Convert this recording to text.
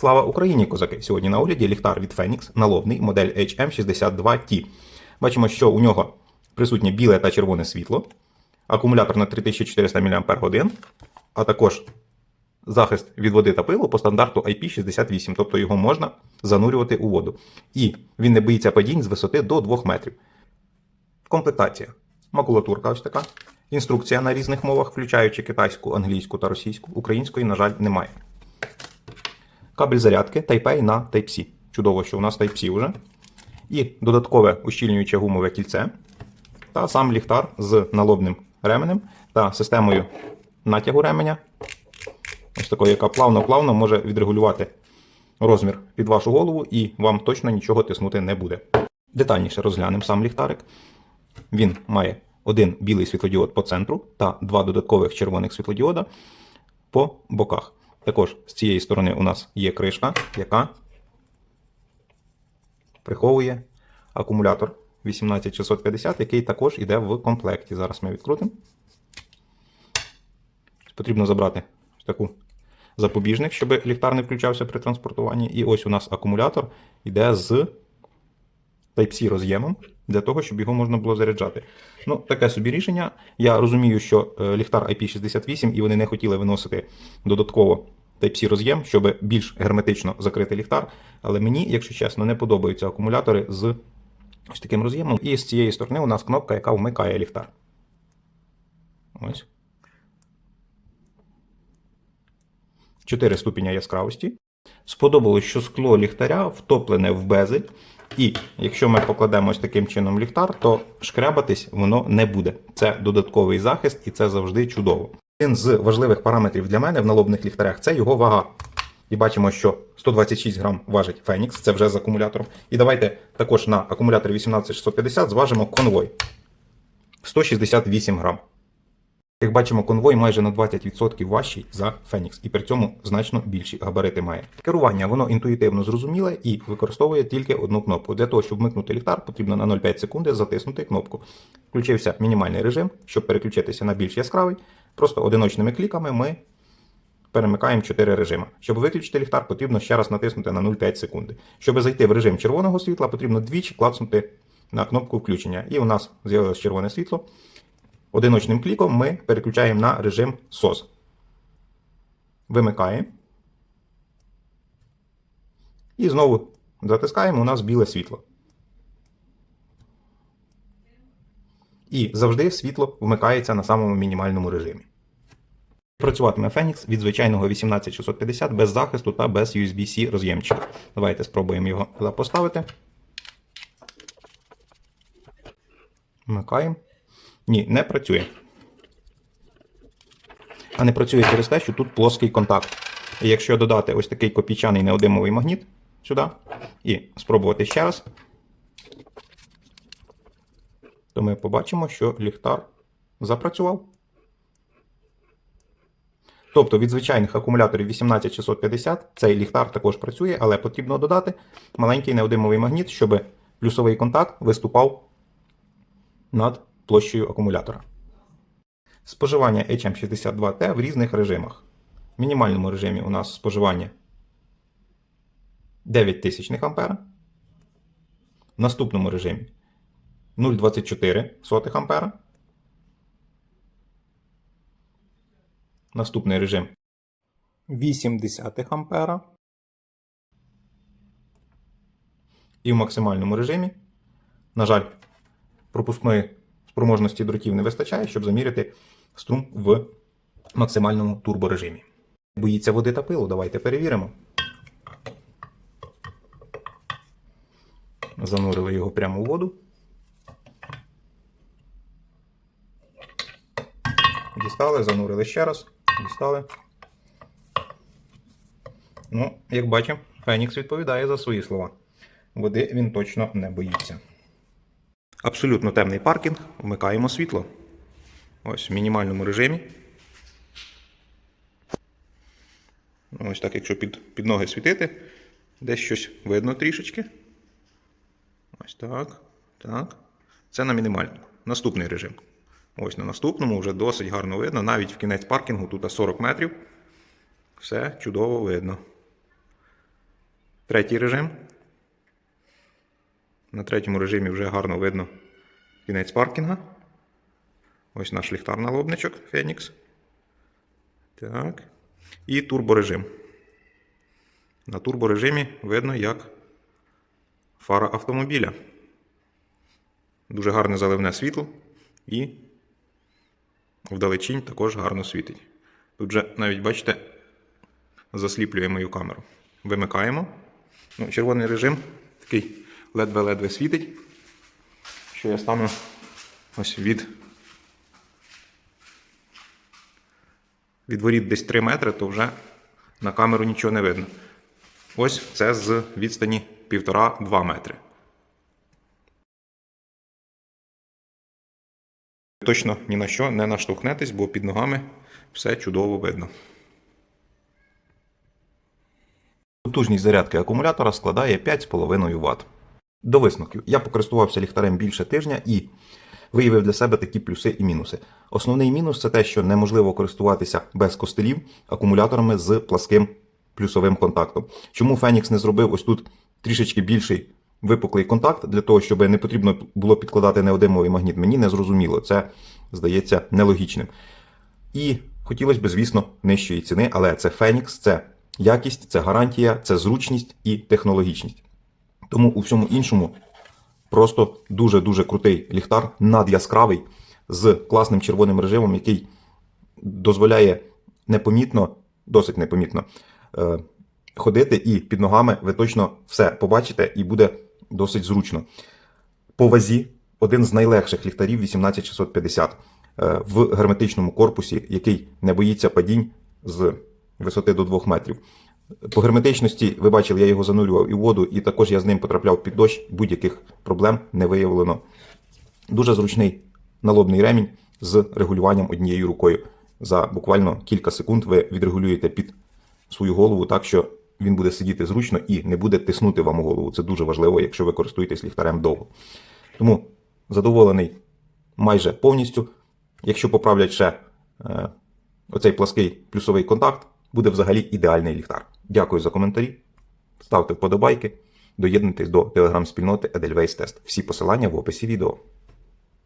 Слава Україні, козаки! Сьогодні на огляді ліхтар від Phoenix, налобний модель HM62T. Бачимо, що у нього присутнє біле та червоне світло, акумулятор на 3400 мАч, а також захист від води та пилу по стандарту IP68, тобто його можна занурювати у воду. І він не боїться падінь з висоти до 2 метрів. Комплектація. Макулатурка ось така. Інструкція на різних мовах, включаючи китайську, англійську та російську. Української, на жаль, немає. Кабель зарядки Type-A на Type-C. Чудово, що у нас Type-C вже. І додаткове ущільнююче гумове кільце. Та сам ліхтар з налобним ременем та системою натягу ременя. Ось такою, яка плавно-плавно може відрегулювати розмір під вашу голову, і вам точно нічого тиснути не буде. Детальніше розглянемо сам ліхтарик. Він має один білий світлодіод по центру та два додаткових червоних світлодіода по боках. Також з цієї сторони у нас є кришка, яка приховує акумулятор 18650, який також йде в комплекті. Зараз ми відкрутимо. Потрібно забрати таку запобіжник, щоб ліхтар не включався при транспортуванні. І ось у нас акумулятор йде з Type-C роз'ємом для того, щоб його можна було заряджати. Ну, таке собі рішення. Я розумію, що е, ліхтар IP68 і вони не хотіли виносити додатково Type-C роз'єм, щоб більш герметично закрити ліхтар. Але мені, якщо чесно, не подобаються акумулятори з ось таким роз'ємом. І з цієї сторони у нас кнопка, яка вмикає ліхтар. Ось. 4 ступеня яскравості. Сподобалось, що скло ліхтаря втоплене в безель. І якщо ми покладемо ось таким чином ліхтар, то шкрябатись воно не буде. Це додатковий захист і це завжди чудово. Один з важливих параметрів для мене в налобних ліхтарях це його вага. І бачимо, що 126 грам важить Phoenix, це вже з акумулятором. І давайте також на акумуляторі 18650 зважимо конвой. 168 грам. Як бачимо, конвой майже на 20% важчий за Phoenix, і при цьому значно більші габарити має. Керування воно інтуїтивно зрозуміле і використовує тільки одну кнопку. Для того, щоб вмикнути ліхтар, потрібно на 0,5 секунди затиснути кнопку. Включився мінімальний режим, щоб переключитися на більш яскравий. Просто одиночними кліками ми перемикаємо 4 режими. Щоб виключити ліхтар, потрібно ще раз натиснути на 0,5 секунди. Щоб зайти в режим червоного світла, потрібно двічі клацнути на кнопку включення. І у нас з'явилось червоне світло. Одиночним кліком ми переключаємо на режим SOS. Вимикаємо. І знову затискаємо у нас біле світло. І завжди світло вмикається на самому мінімальному режимі. Працюватиме Phoenix від звичайного 18650 без захисту та без USB-C роз'ємчика. Давайте спробуємо його поставити. Вмикаємо. Ні, не працює. А не працює через те, що тут плоский контакт. І якщо додати ось такий копійчаний неодимовий магніт сюди і спробувати ще раз, то ми побачимо, що ліхтар запрацював. Тобто від звичайних акумуляторів 18650 цей ліхтар також працює, але потрібно додати маленький неодимовий магніт, щоб плюсовий контакт виступав над площею акумулятора. Споживання HM62T в різних режимах. В мінімальному режимі у нас споживання 9000 А. В наступному режимі 0,24 А. Наступний режим 80 А. І в максимальному режимі, на жаль, пропускної спроможності дротів не вистачає, щоб заміряти струм в максимальному турборежимі. Боїться води та пилу, давайте перевіримо. Занурили його прямо у воду. Дістали, занурили ще раз, дістали. Ну, як бачимо, Фенікс відповідає за свої слова. Води він точно не боїться. Абсолютно темний паркінг. Вмикаємо світло. Ось в мінімальному режимі. Ось так, якщо під, під ноги світити, десь щось видно трішечки. Ось так. Так. Це на мінімальному. Наступний режим. Ось на наступному вже досить гарно видно. Навіть в кінець паркінгу тут 40 метрів. Все чудово видно. Третій режим. На третьому режимі вже гарно видно кінець паркінга. Ось наш ліхтар налобничок Phoenix. Так. І турборежим. На турборежимі видно, як фара автомобіля. Дуже гарне заливне світло і вдалечінь також гарно світить. Тут же навіть бачите, засліплює мою камеру. Вимикаємо. Ну, червоний режим такий ледве-ледве світить. Що я стану ось від. Від воріт десь 3 метри, то вже на камеру нічого не видно. Ось це з відстані 1,5-2 метри. Точно ні на що не наштовхнетесь, бо під ногами все чудово видно. Потужність зарядки акумулятора складає 5,5 Вт. До висновків. Я покористувався ліхтарем більше тижня і виявив для себе такі плюси і мінуси. Основний мінус це те, що неможливо користуватися без костелів акумуляторами з пласким плюсовим контактом. Чому Phoenix не зробив ось тут трішечки більший випуклий контакт для того, щоб не потрібно було підкладати неодимовий магніт, мені не зрозуміло. Це здається нелогічним. І хотілося б, звісно, нижчої ціни, але це Phoenix, це якість, це гарантія, це зручність і технологічність. Тому у всьому іншому просто дуже-дуже крутий ліхтар, надяскравий, з класним червоним режимом, який дозволяє непомітно, досить непомітно е, ходити, і під ногами ви точно все побачите і буде досить зручно. По вазі один з найлегших ліхтарів 18650 е, в герметичному корпусі, який не боїться падінь з висоти до 2 метрів. По герметичності, ви бачили, я його занурював і в воду, і також я з ним потрапляв під дощ, будь-яких проблем не виявлено. Дуже зручний налобний ремінь з регулюванням однією рукою. За буквально кілька секунд ви відрегулюєте під свою голову так, що він буде сидіти зручно і не буде тиснути вам голову. Це дуже важливо, якщо ви користуєтесь ліхтарем довго. Тому задоволений майже повністю. Якщо поправлять ще е, оцей плаский плюсовий контакт, буде взагалі ідеальний ліхтар. Дякую за коментарі. Ставте вподобайки, доєднуйтесь до телеграм-спільноти Edelweiss Test. Всі посилання в описі відео.